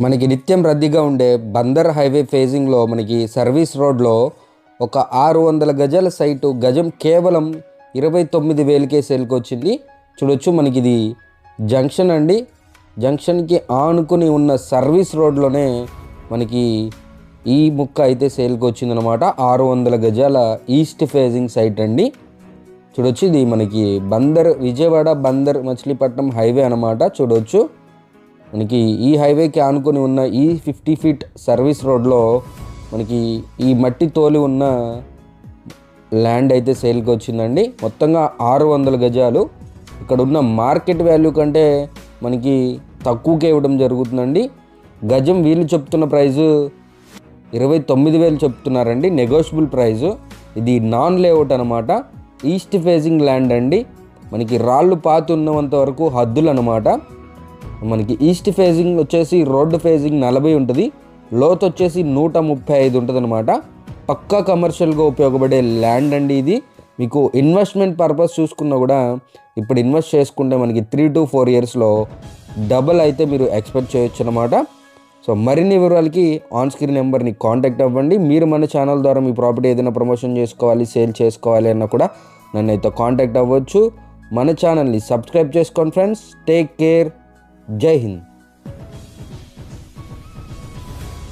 మనకి నిత్యం రద్దీగా ఉండే బందర్ హైవే ఫేజింగ్లో మనకి సర్వీస్ రోడ్లో ఒక ఆరు వందల గజాల సైటు గజం కేవలం ఇరవై తొమ్మిది వేలకే సేల్కి వచ్చింది. చూడొచ్చు మనకి ఇది జంక్షన్ అండి. జంక్షన్కి ఆనుకుని ఉన్న సర్వీస్ రోడ్లోనే మనకి ఈ ముక్క అయితే సేల్కి వచ్చిందనమాట ఆరు వందల గజాల ఈస్ట్ ఫేజింగ్ సైట్ అండి. చూడొచ్చు ఇది మనకి బందర్ విజయవాడ బందర్ మచిలీపట్నం హైవే అనమాట చూడొచ్చు. మనకి ఈ హైవేకి ఆనుకొని ఉన్న ఈ ఫిఫ్టీ ఫీట్ సర్వీస్ రోడ్లో మనకి ఈ మట్టి తోలి ఉన్న ల్యాండ్ అయితే సేల్కి వచ్చిందండి. మొత్తంగా ఆరు వందల గజాలు. ఇక్కడ ఉన్న మార్కెట్ వాల్యూ కంటే మనకి తక్కువకే ఇవ్వడం జరుగుతుందండి. గజం వీళ్ళు చెప్తున్న ప్రైజు ఇరవై తొమ్మిది వేలు చెప్తున్నారండి. Negotiable price. ఇది నాన్ లేఅవుట్ అనమాట ఈస్ట్ ఫేజింగ్ ల్యాండ్ అండి. మనకి రాళ్ళు పాతి ఉన్నంత వరకు హద్దులు అనమాట మనకి ఈస్ట్ ఫేజింగ్ వచ్చేసి రోడ్డు ఫేజింగ్ నలభై ఉంటుంది. లోత్ వచ్చేసి నూట ముప్పై ఐదు ఉంటుంది అనమాట పక్కా కమర్షియల్గా ఉపయోగపడే ల్యాండ్ అండి ఇది. మీకు ఇన్వెస్ట్మెంట్ పర్పస్ చూసుకున్నా కూడా ఇప్పుడు ఇన్వెస్ట్ చేసుకుంటే మనకి త్రీ టు ఫోర్ ఇయర్స్లో డబల్ అయితే మీరు ఎక్స్పెక్ట్ చేయొచ్చు అనమాట సో మరిన్ని వివరాలకి ఆన్ స్క్రీన్ నెంబర్ని కాంటాక్ట్ అవ్వండి. మీరు మన ఛానల్ ద్వారా మీ ప్రాపర్టీ ఏదైనా ప్రమోషన్ చేసుకోవాలి సేల్ చేసుకోవాలి అన్నా కూడా నన్ను అయితే కాంటాక్ట్ అవ్వచ్చు. మన ఛానల్ని సబ్స్క్రైబ్ చేసుకోండి ఫ్రెండ్స్ టేక్ కేర్ जय हिंद।